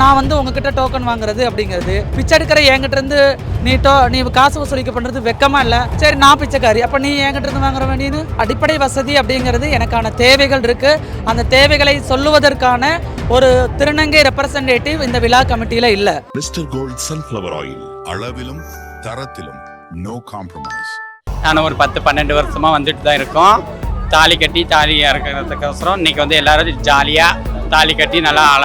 நான் வந்து உங்ககிட்ட டோக்கன் வாங்குறது அப்படிங்கிறது. பிச்சை எடுக்கிற என்கிட்ட இருந்து நீ டோ நீ காசு வசூலிக்க பண்ணுறது வெக்கமா இல்லை. சரி நான் பிச்சைக்காரி. அப்போ நீ என்கிட்ட இருந்து வாங்குற வேண்டியது அடிப்படை வசதி அப்படிங்கிறது எனக்கான தேவைகள் இருக்கு. அந்த தேவைகளை சொல்லுவதற்கான ஒரு திருநங்கை ரெப்ரசன்டேட்டிவ் இந்த விழா கமிட்டியில் இல்லை. மிஸ்டர் கோல்ட் சன்ஃப்ளவர் ஆயில் அளவிலும் தரத்திலும் நோ காம்ப்ரமைஸ் நான் ஒரு பத்து பன்னெண்டு வருஷமா வந்துட்டு தான் இருக்கோம். தாலி கட்டி தாலி இறக்கிறதுக்கோசரம் இன்னைக்கு வந்து எல்லாரும் ஜாலியாக தாலி கட்டி நல்லா அழ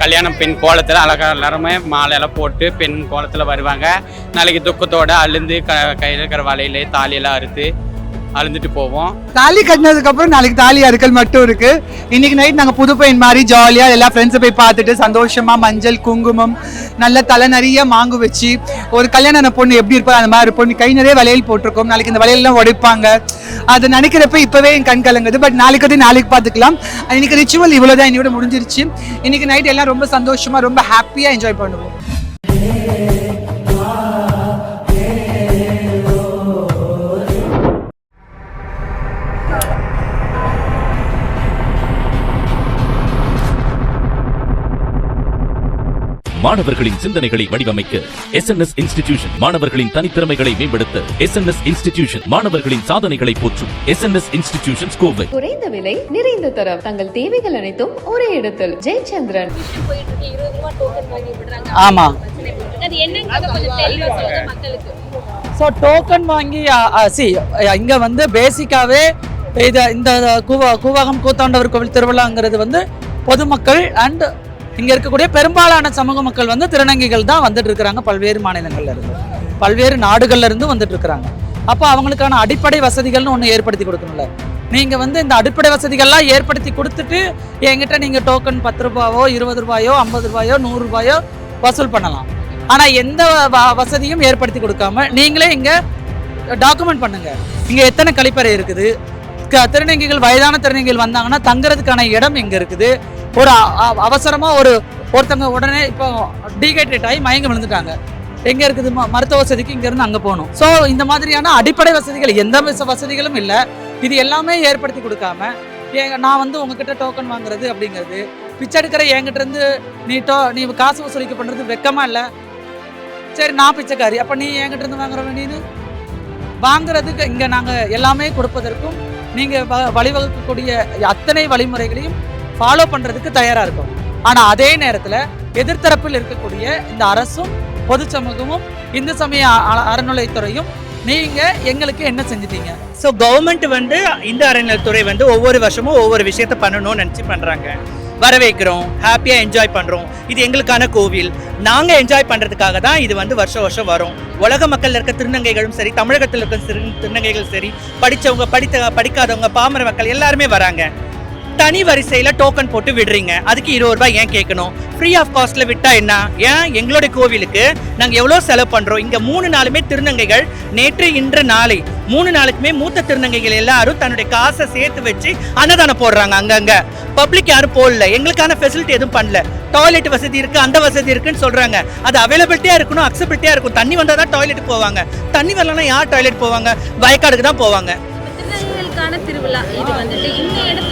கல்யாணம் பெண் கோலத்தில் அழகாக எல்லாருமே மாலையெல்லாம் போட்டு பெண் கோலத்தில் வருவாங்க. நாளைக்கு துக்கத்தோடு அழுந்து க கையில் இருக்கிற வலையிலே தாலியெல்லாம் அறுத்து அழுந்துட்டு போவோம். தாலி கட்டினதுக்கு அப்புறம் நாளைக்கு தாலி அறுக்கல் மட்டும் இருக்கு. இன்னைக்கு நைட் நாங்க புது பையன் மாதிரி ஜாலியா எல்லா ஃப்ரெண்ட்ஸை போய் பார்த்துட்டு சந்தோஷமா மஞ்சள் குங்குமம் நல்ல தலை நிறைய மாங்கு வச்சு ஒரு கல்யாண பொண்ணு எப்படி இருப்பா அந்த மாதிரி பொண்ணு கை நிறைய வளையல் போட்டிருக்கோம். நாளைக்கு இந்த வளையல்லாம் உடைப்பாங்க. அது நினைக்கிறப்ப இப்பவே என் கண் கலங்குது. பட் நாளைக்கு வந்து நாளைக்கு பார்த்துக்கலாம். இன்னைக்கு ரிச்சுவல் இவ்வளவுதான். என்னோட முடிஞ்சிருச்சு. இன்னைக்கு நைட் எல்லாம் ரொம்ப சந்தோஷமா ரொம்ப ஹாப்பியா என்ஜாய் பண்ணுவோம். மாணவர்களின் சிந்தனைகளை வடிவமைக்க எஸ் என் எஸ் இன்ஸ்டிடியூஷன் மாணவர்களின் தனித்திறமைகளை மேம்படுத்த எஸ் என் எஸ் இன்ஸ்டிடியூஷன் மாணவர்களின் சாதனைகளை போற்றும் S N S institution Kovai குறைந்த விலை நிறைந்த தரம். தங்கள் தேவைகள் அனைத்தும் ஒரே இடத்தில். ஜெயச்சந்திரன். ஆமா. பிரச்சனை போயிட்டு இருக்கு. அது என்னங்கிறத கொஞ்சம் தெளிவா சொல்லுங்க மக்களுக்கு. ஸோ டோக்கன் வாங்கி சி இங்கே வந்து பேசிக்காகவே இது இந்த கூவா கூவாகம் கூத்தாண்டவர் கோவில் திருவிழாங்கிறது வந்து பொதுமக்கள் அண்ட் இங்கே இருக்கக்கூடிய பெரும்பாலான சமூக மக்கள் வந்து திருநங்கைகள் தான் வந்துட்டு இருக்கிறாங்க பல்வேறு மாநிலங்கள்ல இருந்து. பல்வேறு நாடுகள்ல இருந்து வந்துட்டு இருக்கிறாங்க. அப்போ அவங்களுக்கான அடிப்படை வசதிகள்னு ஒன்று ஏற்படுத்தி கொடுக்கணும்ல? நீங்கள் வந்து இந்த அடிப்படை வசதிகள்லாம் ஏற்படுத்தி கொடுத்துட்டு என்கிட்ட நீங்கள் டோக்கன் பத்து ரூபாயோ இருபது ரூபாயோ ஐம்பது ரூபாயோ நூறு ரூபாயோ வசூல் பண்ணலாம். ஆனால் எந்த வ- வசதியும் ஏற்படுத்தி கொடுக்காம நீங்களே இங்கே டாக்குமெண்ட் பண்ணுங்க. இங்கே எத்தனை கழிப்பறை இருக்குது? திருநங்கைகள் வயதான திருநங்கைகள் வந்தாங்கன்னா தங்குறதுக்கான இடம் எங்கே இருக்குது. ஒரு அவசரமாக அவசரமா ஒரு ஒருத்தவங்க உடனே இப்போ டீஹைட்ரேட் ஆகி மயங்கி விழுந்துட்டாங்க. எங்க இருக்குது ம- மருத்துவ வசதிக்கு இங்க இருந்து அங்க போகணும். ஸோ இந்த மாதிரியான அடிப்படை வசதிகள் எந்த வசதிகளும் இல்லை. இது எல்லாமே ஏற்படுத்தி கொடுக்காம ஏ- நான் வந்து உங்ககிட்ட டோக்கன் வாங்குறது அப்படிங்கிறது பிச்சை எடுக்கிற என்கிட்ட இருந்து நீ டோ நீ காசு வசூலிக்க பண்றது வெக்கமா இல்லை? சரி நான் பிச்சைக்காரி. அப்ப நீ என்கிட்ட இருந்து வாங்குற வேண்டியது வாங்குறதுக்கு இங்க நாங்க எல்லாமே கொடுப்பதற்கும் நீங்க வ- வழிவகுக்கக்கூடிய அத்தனை வழிமுறைகளையும் ஃபாலோ பண்ணுறதுக்கு தயாராக இருக்கும். ஆனால் அதே நேரத்தில் எதிர்த்தரப்பில் இருக்கக்கூடிய இந்த அரசும் பொது சமூகமும் இந்து சமய அ- அறநிலைத்துறையும் நீங்க எங்களுக்கு என்ன செஞ்சிட்டீங்க? ஸோ கவர்மெண்ட் வந்து இந்த அறநிலைத்துறை வந்து ஒவ்வொரு வருஷமும் ஒவ்வொரு விஷயத்த பண்ணணும்னு நினச்சி பண்ணுறாங்க வரவேற்கிறோம் ஹாப்பியாக என்ஜாய் பண்ணுறோம் இது எங்களுக்கான கோவில். நாங்கள் என்ஜாய் பண்ணுறதுக்காக தான் இது வந்து வருஷம் வருஷம் வரும். உலக மக்கள் இருக்க திருநங்கைகளும் சரி தமிழகத்தில் இருக்க சிறு திருநங்கைகளும் சரி படித்தவங்க படித்த படிக்காதவங்க பாமர மக்கள் எல்லாருமே வராங்க. தனி வரிசையில் டோக்கன் போட்டு விடுறீங்க. அதுக்கு இருபது ரூபாய் ஏன் கேட்கணும்? ஃப்ரீ ஆஃப் காஸ்ட்ல விட்டா என்ன? ஏன் எங்களுடைய கோவிலுக்கு நாங்கள் எவ்வளோ செலவு பண்ணுறோம் இங்கே மூணு நாளுமே திருநங்கைகள் நேற்று இன்று நாளை. மூணு நாளுக்குமே மூத்த திருநங்கைகள் எல்லாரும் தன்னுடைய காசை சேர்த்து வச்சு அன்னதானம் போடுறாங்க அங்கங்க. பப்ளிக் யாரும் போடல. எங்களுக்கான ஃபெசிலிட்டி எதுவும் பண்ணல. டாய்லெட் வசதி இருக்கு அந்த வசதி இருக்குன்னு சொல்றாங்க. அது அவைலபிலிட்டியா இருக்கணும் அக்சபிலிட்டியா இருக்கும் தண்ணி வந்தால் தான் டாய்லெட் போவாங்க. தண்ணி வரலன்னா யார் டாய்லெட் போவாங்க? வயக்காடுக்கு தான் போவாங்க. திருநங்கைகளுக்கான திருவிழா இது வந்துட்டு இந்த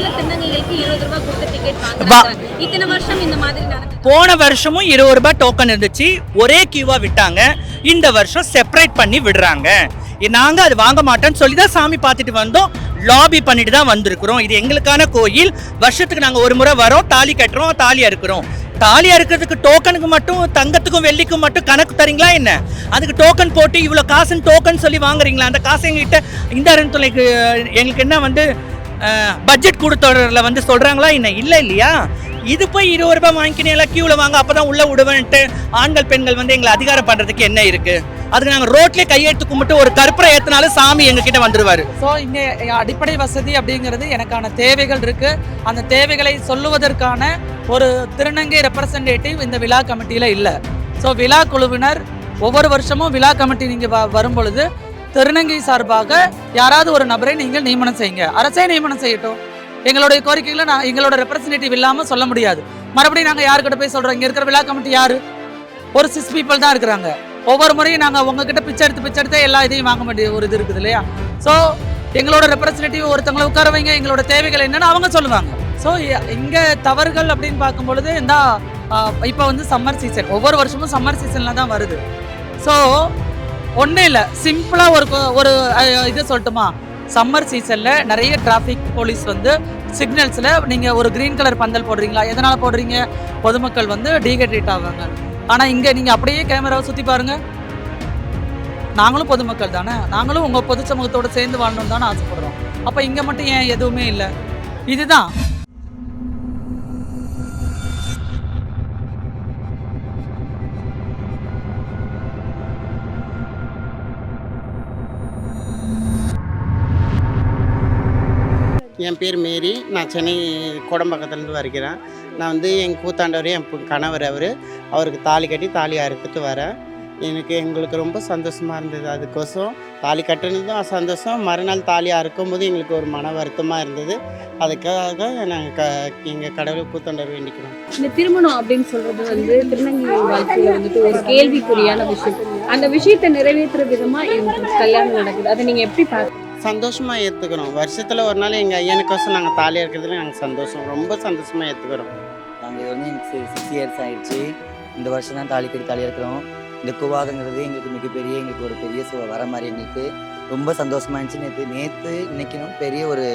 போன வருஷமும் இருபது ரூபாய் டோக்கன் இருந்துச்சு. ஒரே கியூவா விட்டாங்க. இந்த வருஷம் செப்பரேட் பண்ணி விடுறாங்க. நாங்க அது வாங்க மாட்டோம்னு சொல்லி தான் சாமி பார்த்துட்டு வந்தோம். லாபி பண்ணிட்டு தான் வந்திருக்கிறோம். இது எங்களுக்கான கோயில். வருஷத்துக்கு நாங்க ஒரு முறை வரோம். தாலி கட்டுறோம். தாலி அறுக்கிறோம் தாலி அறுக்கிறதுக்கு டோக்கனுக்கு மட்டும் தங்கத்துக்கும் வெள்ளிக்கும் மட்டும் கணக்கு தரீங்களா என்ன? அதுக்கு டோக்கன் போட்டு இவ்வளோ காசுன்னு டோக்கன் சொல்லி வாங்குறீங்களா? அந்த காசு எங்ககிட்ட இந்த அறநிலைக்கு எங்களுக்கு என்ன வந்து பட்ஜெட் கொடுத்தவரில் வந்து சொல்கிறாங்களா என்ன? இல்லை இல்லையா? இது போய் இருபது ரூபாய் வாங்கிக்கினீங்களா? கியூவில் வாங்க அப்போ தான் உள்ளே விடுவேன்ட்டு ஆண்கள் பெண்கள் வந்து எங்களை அதிகாரம் பண்ணுறதுக்கு என்ன இருக்குது அதுக்கு நாங்கள் ரோட்லேயே கையெழுத்து கும்பிட்டு ஒரு கற்பூரம் ஏற்றினாலும் சாமி எங்ககிட்ட வந்துடுவார் ஸோ இங்கே அடிப்படை வசதி அப்படிங்கிறது எனக்கான தேவைகள் இருக்குது அந்த தேவைகளை சொல்லுவதற்கான ஒரு திருநங்கை ரெப்ரசன்டேட்டிவ் இந்த விழா கமிட்டியில் இல்லை. ஸோ விழா குழுவினர் ஒவ்வொரு வருஷமும் விழா கமிட்டி நீங்கள் வ வரும் பொழுது திருநங்கை சார்பாக யாராவது ஒரு நபரை நீங்கள் நியமனம் செய்யுங்க. அரசே நியமனம் செய்யட்டும். எங்களுடைய கோரிக்கைகளை நான் எங்களோட ரெப்ரஸன்டேட்டிவ் இல்லாமல் சொல்ல முடியாது. மறுபடியும் நாங்கள் யாருக்கிட்ட போய் சொல்கிறோம் இங்கே இருக்கிற விழா கமிட்டி யார்? ஒரு சிக்ஸ் பீப்புள் தான் இருக்கிறாங்க. ஒவ்வொரு முறையும் நாங்கள் உங்ககிட்ட பிச்சை எடுத்து பிச்சை எடுத்து எல்லா இதையும் வாங்க வேண்டிய ஒரு இது இருக்குது இல்லையா? ஸோ எங்களோட ரெப்ரஸன்டேட்டிவ் ஒருத்தவங்களை உட்கார வைங்க. எங்களோட தேவைகள் என்னன்னு அவங்க சொல்லுவாங்க. ஸோ இங்கே தவறுகள் அப்படின்னு பார்க்கும் பொழுது இந்த இப்போ வந்து சம்மர் சீசன் ஒவ்வொரு வருஷமும் சம்மர் சீசனில் தான் வருது. ஸோ ஒன்றும் இல்லை. சிம்பிளாக ஒரு ஒரு இது சொல்லட்டுமா? சம்மர் சீசனில் நிறைய டிராஃபிக் போலீஸ் வந்து சிக்னல்ஸில் நீங்கள் ஒரு க்ரீன் கலர் பந்தல் போடுறீங்களா? எதனால் போடுறீங்க? பொதுமக்கள் வந்து டீஹைட்ரேட் ஆவாங்க. ஆனால் இங்கே நீங்கள் அப்படியே கேமராவை சுற்றி பாருங்கள் நாங்களும் பொதுமக்கள் தானே? நாங்களும் உங்கள் பொது சமூகத்தோடு சேர்ந்து வாழணும் தானே ஆசைப்படுறோம். அப்போ இங்கே மட்டும் ஏன் எதுவுமே இல்லை? இதுதான். என் பேர் மேரி. நான் சென்னை கோடம்பாக்கத்துலேருந்து வருகிறேன். நான் வந்து எங்கள் கூத்தாண்டவர் என் கணவர் அவர். அவருக்கு தாலி கட்டி தாலி அறுத்துட்டு வரேன். எனக்கு எங்களுக்கு ரொம்ப சந்தோஷமாக இருந்தது அதுக்கோசம். தாலி கட்டினதும் சந்தோஷம். மறுநாள் தாலி அறுக்கும்போது எங்களுக்கு ஒரு மன வருத்தமாக இருந்தது. அதுக்காக நாங்கள் க எங்கள் கடவுளை கூத்தாண்டவர் வேண்டிக்கிறோம். இந்த திருமணம் அப்படின்னு சொல்கிறது வந்து திருநங்கை வாழ்க்கையில் வந்துட்டு ஒரு கேள்விக்குறியான விஷயம். அந்த விஷயத்தை நிறைவேற்றுற விதமாக எங்களுக்கு கல்யாணம் நடக்குது. அதை நீங்கள் எப்படி பார்க்க சந்தோஷமாக ஏற்றுக்கிறோம் வருஷத்தில் ஒரு நாள் எங்கள் ஐயனுக்கோசம் நாங்கள் தாலி இருக்கிறதுல நாங்கள் சந்தோஷம். ரொம்ப சந்தோஷமாக ஏற்றுக்கிறோம் நாங்கள் இது வந்து எனக்கு சிக்ஸ் இயர்ஸ் ஆகிடுச்சு இந்த வருஷம் தான் தாலி கட்டி தாலி இருக்கிறோம். இந்த குவாகங்கிறது எங்களுக்கு மிகப்பெரிய எங்களுக்கு ஒரு பெரிய சு வர மாதிரி எங்களுக்கு ரொம்ப சந்தோஷமாக இருந்துச்சு. நேற்று நேற்று இன்னைக்கினும் பெரிய ஒரு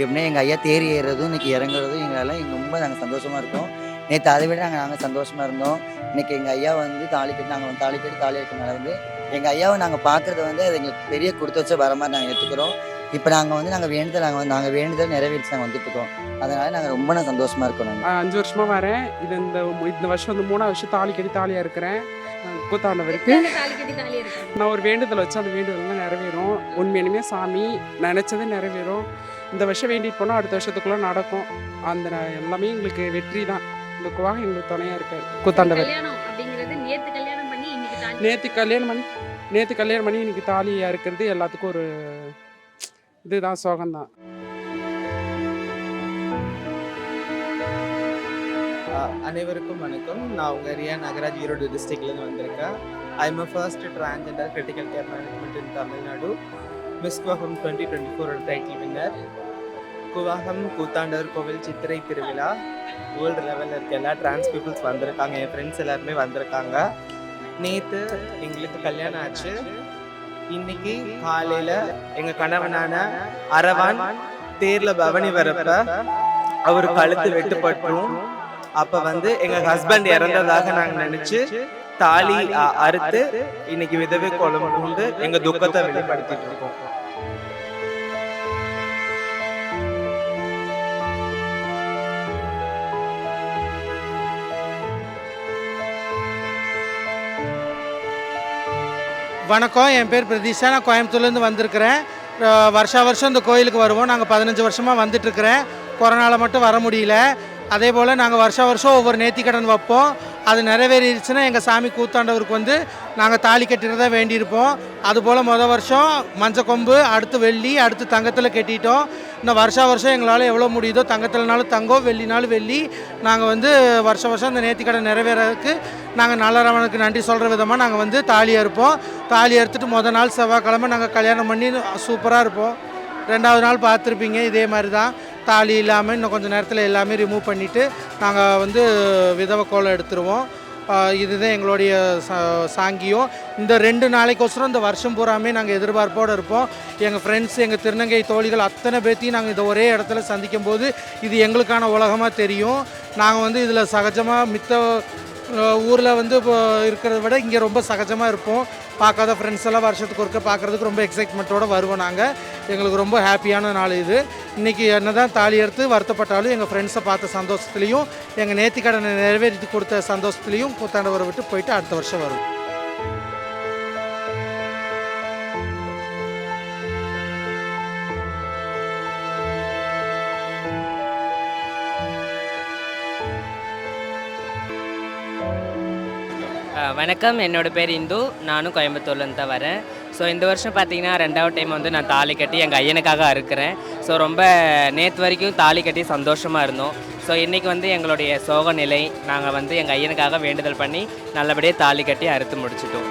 எப்படின்னா எங்கள் ஐயா தேறி ஏறுறதும் இன்னைக்கு இறங்குறதும் எங்களால் எங்கள் ரொம்ப நாங்கள் சந்தோஷமாக இருக்கோம். நேற்று அதை விட நாங்கள் நாங்கள் சந்தோஷமாக இருந்தோம். இன்னைக்கு எங்கள் ஐயா வந்து தாலி கட்டி நாங்கள் தாலி கட்டி தாலி இருக்கிறனால வந்து எங்கள் ஐயாவை நாங்கள் பார்க்குறது வந்து அது எங்களுக்கு பெரிய கொடுத்து வச்ச வர மாதிரி நாங்கள் எடுத்துக்கிறோம் இப்போ நாங்கள் வந்து நாங்கள் வேண்டுதல் நாங்கள் வந்து நாங்கள் வேண்டுதல் நிறைவேற்றி நாங்கள் வந்துட்டு இருக்கோம். அதனால நாங்கள் ரொம்ப நான் சந்தோஷமா இருக்கோம் நாங்கள் அஞ்சு வருஷமா வரேன். இது இந்த இந்த வருஷம் வந்து மூணாவது வருஷம் தாலி கட்டி தாலியா இருக்கிறேன். கூத்தாண்டவருக்கு நான் ஒரு வேண்டுதல் வச்சு அந்த வேண்டுதல்லாம் நிறைவேறும். உண்மையிலுமே சாமி நினைச்சது நிறைவேறும். இந்த வருஷம் வேண்டிட்டு போனால் அடுத்த வருஷத்துக்குள்ள நடக்கும். அந்த எல்லாமே எங்களுக்கு வெற்றி தான் இந்த குவாக எங்களுக்கு துணையா இருக்காரு கூத்தாண்டவர். நேற்று கல்யாணம் பண்ணி நேற்று கல்யாணம் பண்ணி இன்னைக்கு தாலியா இருக்கிறது எல்லாத்துக்கும் ஒரு இதுதான் சோகம்தான். அனைவருக்கும் வணக்கம். நான் உங்கள் ரியா நகராஜ் ஈரோடு டிஸ்ட்ரிக்ட்லேருந்து வந்திருக்கேன். I am first transgender critical care management in Tamil Nadu miss Koovagam twenty twenty four title winner Koovagam Koothandavar கோவில் சித்திரை திருவிழா வேர்ல்டு லெவலில் இருக்க எல்லா டிரான்ஸ் பீப்புள்ஸ் வந்திருக்காங்க. என் ஃப்ரெண்ட்ஸ் எல்லாருமே வந்திருக்காங்க. நேற்று எங்களுக்கு கல்யாணம் ஆச்சு. இன்னைக்கு காலையில் எங்கள் கணவனான அரவான் தேரில் பவனி வரப்ப அவர் கழுத்து வெட்டுப்பட்டும் அப்ப வந்து எங்க ஹஸ்பண்ட் இறந்ததாக நாங்க நினைச்சு தாலி அறுத்து இன்னைக்கு விதவை கொண்டு எங்க துக்கத்தை வெளிப்படுத்திட்டு இருக்கோம். வணக்கம். என் பேர் பிரதீஷா. நான் கோயம்புத்தூர்லேருந்து வந்திருக்கிறேன். வருஷா வருஷம் இந்த கோயிலுக்கு வருவோம். நாங்கள் பதினஞ்சு வருஷமாக வந்துட்டுருக்கிறேன். கொரோனாவில் மட்டும் வர முடியல. அதே போல் நாங்கள் வருஷா வருஷம் ஒவ்வொரு நேர்த்திக்கடன் வைப்போம். அது நிறைவேறிடுச்சுன்னா எங்கள் சாமி கூத்தாண்டவருக்கு வந்து நாங்கள் தாலி கட்டிறதா வேண்டியிருப்போம். அதுபோல் மொதல் வருஷம் மஞ்சள் கொம்பு அடுத்து வெள்ளி அடுத்து தங்கத்தில் கட்டிட்டோம். இன்னும் வருஷா வருஷம் எங்களால் எவ்வளோ முடியுதோ தங்கத்தில்னாலும் தங்கம் வெள்ளினாலும் வெள்ளி. நாங்கள் வந்து வருஷ வருஷம் இந்த நேர்த்திக்கடன் நிறைவேறதுக்கு நாங்கள் நல்லறவனுக்கு நன்றி சொல்கிற விதமாக நாங்கள் வந்து தாலி அறுப்போம். தாலி அறுத்துட்டு மொதல் நாள் செவ்வாய்க்கிழமை நாங்கள் கல்யாணம் பண்ணி சூப்பராக இருப்போம். ரெண்டாவது நாள் பார்த்துருப்பீங்க இதே மாதிரி தான் தாலி இல்லாமல் இன்னும் கொஞ்சம் நேரத்தில் எல்லாமே ரிமூவ் பண்ணிவிட்டு நாங்கள் வந்து விதவை கோலம் எடுத்துருவோம். இதுதான் எங்களுடைய சாங்கியம். இந்த ரெண்டு நாளைக்கோசரம் இந்த வருஷம் பூராமே நாங்கள் எதிர்பார்ப்போடு இருப்போம். எங்கள் ஃப்ரெண்ட்ஸ் எங்கள் திருநங்கை தோழிகள் அத்தனை பேர்த்தையும் நாங்கள் இந்த ஒரே இடத்துல சந்திக்கும் போது இது எங்களுக்கான உலகமாக தெரியும். நாங்கள் வந்து இதில் சகஜமாக மித்த ஊரில் வந்து இப்போ இருக்கிறத விட இங்கே ரொம்ப சகஜமாக இருப்போம். பார்க்காத ஃப்ரெண்ட்ஸ் எல்லாம் வருஷத்துக்கு ஒருக்க பார்க்குறதுக்கு ரொம்ப எக்ஸைட்மெண்ட்டோடு வருவோம் நாங்கள் எங்களுக்கு ரொம்ப ஹாப்பியான நாள் இது. இன்றைக்கி என்ன தான் தாலி எடுத்து வருத்தப்பட்டாலும் எங்கள் ஃப்ரெண்ட்ஸை பார்த்த சந்தோஷத்துலேயும் எங்கள் நேர்த்திக்கடனை நிறைவேற்றி கொடுத்த சந்தோஷத்துலேயும் கூத்தாண்டவரை விட்டு போயிட்டு அடுத்த வருஷம் வரும் வணக்கம். என்னோட பேர் இந்து. நானும் கோயம்புத்தூர்லேருந்து தான் வரேன். ஸோ இந்த வருஷம் பார்த்தீங்கன்னா ரெண்டாவது டைம் வந்து நான் தாலி கட்டி எங்கள் ஐயனுக்காக அறுக்கிறேன். ஸோ ரொம்ப நேற்று வரைக்கும் தாலி கட்டி சந்தோஷமாக இருந்தோம். ஸோ இன்றைக்கி வந்து எங்களுடைய சோக நிலை நாங்கள் வந்து எங்கள் ஐயனுக்காக வேண்டுதல் பண்ணி நல்லபடியாக தாலி கட்டி அறுத்து முடிச்சிட்டோம்.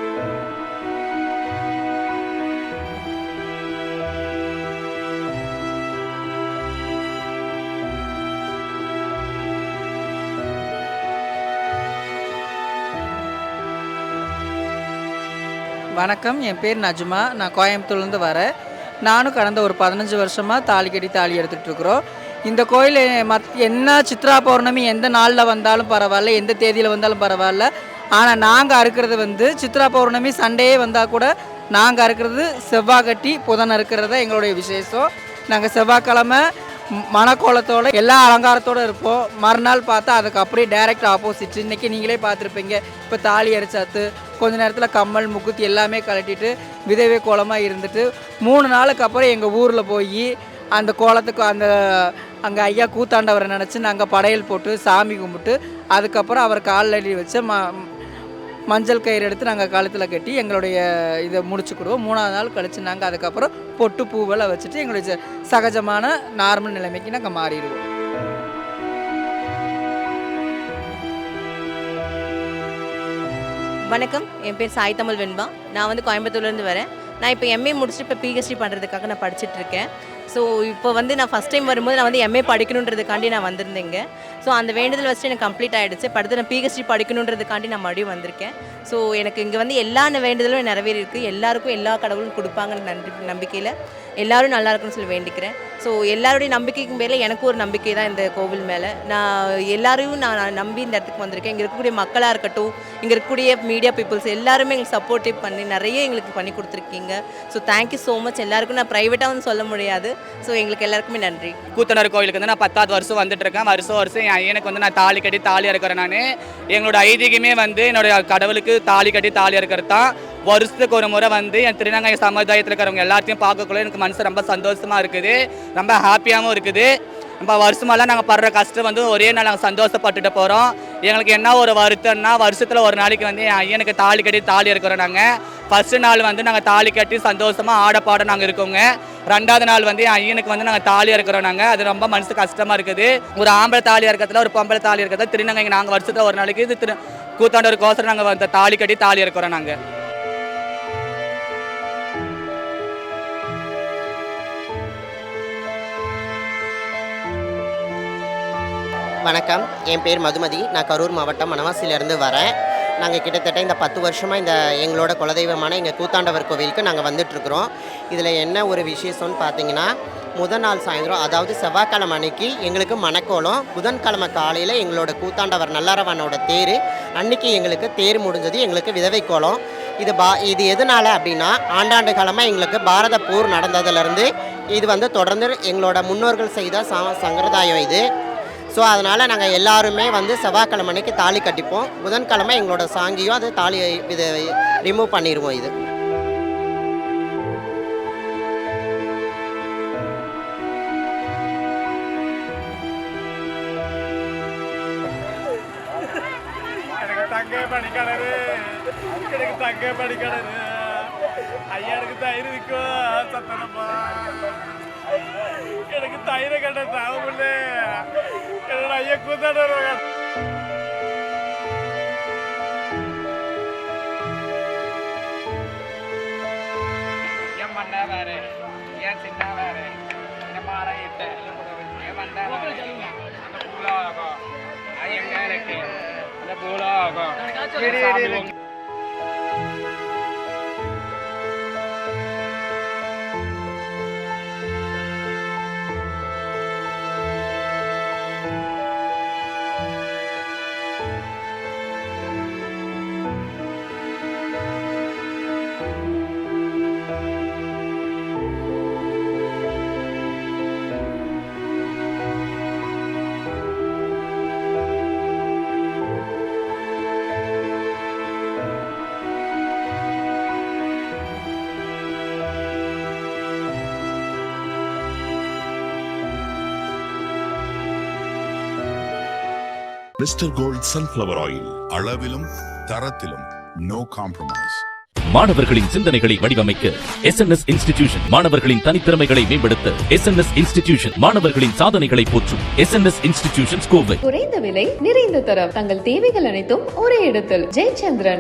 வணக்கம். என் பேர் நஜ்மா. நான் கோயம்புத்தூர்லேருந்து வரேன். நானும் கடந்த ஒரு பதினஞ்சு வருஷமாக தாலி கட்டி தாலி எடுத்துகிட்டு இருக்கிறோம். இந்த கோயில் மத் என்ன சித்ரா பௌர்ணமி எந்த நாளில் வந்தாலும் பரவாயில்ல எந்த தேதியில் வந்தாலும் பரவாயில்ல. ஆனால் நாங்கள் அறுக்கிறது வந்து சித்ரா பௌர்ணமி சண்டே வந்தால் கூட நாங்கள் அறுக்கிறது செவ்வாய் கட்டி புதன் அறுக்கிறது தான் எங்களுடைய விசேஷம். நாங்கள் செவ்வாய்க்கிழமை மனக்கோலத்தோட எல்லா அலங்காரத்தோடு இருப்போம். மறுநாள் பார்த்தா அதுக்கு அப்படியே டைரக்ட் ஆப்போசிட் இன்னைக்கு நீங்களே பார்த்துருப்பீங்க. இப்போ தாலி அரிச்சாத்து கொஞ்ச நேரத்தில் கம்மல் முக்குத்தி எல்லாமே கலட்டிட்டு விதவை கோலமாக இருந்துட்டு மூணு நாளுக்கு அப்புறம் எங்கள் ஊரில் போய் அந்த கோலத்துக்கு அந்த அங்கே ஐயா கூத்தாண்டவரை நினச்சி நாங்கள் படையல் போட்டு சாமி கும்பிட்டு அதுக்கப்புறம் அவர் காலில் அடி வச்ச ம மஞ்சள் கயிறு எடுத்து நாங்கள் கழுத்தில் கட்டி எங்களுடைய இதை முடிச்சுக்கிடுவோம். மூணாவது நாள் கழிச்சு நாங்கள் அதுக்கப்புறம் பொட்டு பூவெல்லாம் வச்சுட்டு எங்களுடைய சகஜமான நார்மல் நிலைமைக்கு நாங்கள் மாறிடுவோம். வணக்கம். என் பேர் சாய் தமிழ் வெண்பா. நான் வந்து கோயம்புத்தூர்லேருந்து வரேன். நான் இப்போ எம்ஏ முடிச்சுட்டு இப்போ பிஹெச்டி பண்ணுறதுக்காக நான் படிச்சுட்டு இருக்கேன். ஸோ இப்போ வந்து நான் ஃபஸ்ட் டைம் வரும்போது நான் வந்து எம்ஏ படிக்கணுன்றதுக்காண்டி நான் வந்திருந்தேங்க. ஸோ அந்த வேண்டுதல் வச்சுட்டு எனக்கு கம்ப்ளீட் ஆகிடுச்சு படுத்து நான் பிஹெச்டி படிக்கணுன்றதுக்காண்டி நான் மறுபடியும் வந்திருக்கேன். ஸோ எனக்கு இங்கே வந்து எல்லா வேண்டுதலும் நிறைவேறி இருக்குது எல்லாருக்கும் எல்லா கடவுளும் கொடுப்பாங்கன்னு நன்றி நம்பிக்கையில். எல்லாரும் நல்லா இருக்குன்னு சொல்லி வேண்டிக்கிறேன். ஸோ எல்லாருடைய நம்பிக்கைக்கும் மேலே எனக்கு ஒரு நம்பிக்கை தான் இந்த கோவில் மேலே. நான் எல்லாரையும் நான் நம்பி இந்த இடத்துக்கு வந்திருக்கேன். இங்கே இருக்கக்கூடிய மக்களாக இருக்கட்டும் இங்கே இருக்கக்கூடிய மீடியா பீப்புள்ஸ் எல்லாருமே எங்களுக்கு சப்போர்ட்டிவ் பண்ணி நிறைய எங்களுக்கு பண்ணி கொடுத்துருக்கீங்க. ஸோ தேங்க்யூ ஸோ மச் எல்லாருக்கும் நான் ப்ரைவேட்டாக வந்து சொல்ல முடியாது. ஸோ எங்களுக்கு எல்லாருக்குமே நன்றி. கூத்தனர் கோயிலுக்கு வந்து நான் பத்தாவது வருஷம் வந்துட்டு இருக்கேன். வருஷம் வருஷம் என் ஐயனுக்கு வந்து நான் தாலி கட்டி தாலியாக இருக்கிறேன் நான். எங்களோட ஐதீகமே வந்து என்னோட கடவுளுக்கு தாலி கட்டி தாலி இருக்கிறது தான். வருஷத்துக்கு ஒரு முறை வந்து என் திருநங்கை சமுதாயத்தில் இருக்கிறவங்க எல்லாத்தையும் பார்க்கக்குள்ள எனக்கு மனசு ரொம்ப சந்தோஷமாக இருக்குது. ரொம்ப ஹாப்பியாகவும் இருக்குது. நம்ம வருஷமெல்லாம் நாங்கள் படுற கஷ்டம் வந்து ஒரே நாள் நாங்கள் சந்தோஷப்பட்டுட்டு போகிறோம் எங்களுக்கு என்ன ஒரு வருத்தம்னா வருஷத்தில் ஒரு நாளைக்கு வந்து என் ஐயனுக்கு தாலி கட்டி தாலி இருக்கிறோம் நாங்கள் ஃபஸ்ட்டு நாள் வந்து நாங்கள் தாலி கட்டி சந்தோஷமாக ஆட நாங்கள் இருக்கோங்க. ரெண்டாவது நாள் வந்து என் ஐயனுக்கு வந்து நாங்கள் தாலி இருக்கிறோம் நாங்கள் அது ரொம்ப மனசு கஷ்டமாக இருக்குது. ஒரு ஆம்பளை தாலி இருக்கிறதுல ஒரு பொம்பளை தாலி இருக்கிறது திருநங்கை நாங்கள் வருஷத்தில் ஒரு நாளைக்கு இது திரு கூத்தாண்டவர் கோசரம் நாங்கள் வந்து தாலி கட்டி தாலி இருக்கிறோம் நாங்கள் வணக்கம். என் பேர் மதுமதி. நான் கரூர் மாவட்டம் மணவாசியிலேருந்து வரேன். நாங்கள் கிட்டத்தட்ட இந்த பத்து வருஷமாக இந்த எங்களோட குலதெய்வமான எங்கள் கூத்தாண்டவர் கோவிலுக்கு நாங்கள் வந்துட்டுருக்குறோம். இதில் என்ன ஒரு விசேஷம்னு பார்த்தீங்கன்னா முதல் நாள் சாயந்தரம் அதாவது செவ்வாய்க்கிழமை அன்னைக்கு எங்களுக்கு மணக்கோலம் புதன்கிழமை காலையில் எங்களோட கூத்தாண்டவர் நல்லறவனோட தேர் அன்னைக்கு எங்களுக்கு தேர் முடிஞ்சது எங்களுக்கு விதவை கோலம். இது பா இது எதனால் அப்படின்னா ஆண்டாண்டு காலமாக எங்களுக்கு பாரத போர் நடந்ததுலேருந்து இது வந்து தொடர்ந்து எங்களோட முன்னோர்கள் செய்த ச சம்பிரதாயம் இது. ஸோ அதனால் நாங்கள் எல்லாருமே வந்து செவ்வாய்க்கிழமை அன்னைக்கு தாலி கட்டிப்போம். புதன்கிழமை எங்களோட சாங்கியும் அது தாலி இது ரிமூவ் பண்ணிடுவோம் இது. தங்க படிக்கிறாரு எனக்கு தங்க படிக்கிறாரு ஐயா எனக்கு தயிர் விற்கும் சத்தனப்பா. எனக்கு தயிரை கட்ட தாவமில்ல என்னோட ஐயா கூத்தாட என் மண்டை வேறு என் சின்ன வேறு என் மாலை இட்டு. என் மண்டை வேறு. அந்த பூலாகும். ஐயன் அந்த பூலாகும். மிஸ்டர் கோல்ட் சன்ஃப்ளவர் ஆயில் அளவிலும் தரத்திலும் நோ காம்ப்ரமைஸ் மாணவர்களின் சிந்தனைகளை வடிவமைக்க எஸ் இன்ஸ்டிடியூஷன் மாணவர்களின் தனித்திறமைகளை மேம்படுத்த எஸ் இன்ஸ்டிடியூஷன் மாணவர்களின் சாதனைகளை போற்றும் எஸ் இன்ஸ்டிடியூஷன் கோவை. குறைந்த விலை நிறைந்த தரம். தங்கள் தேவைகள் அனைத்தும் ஒரே இடத்தில். ஜெயச்சந்திரன்.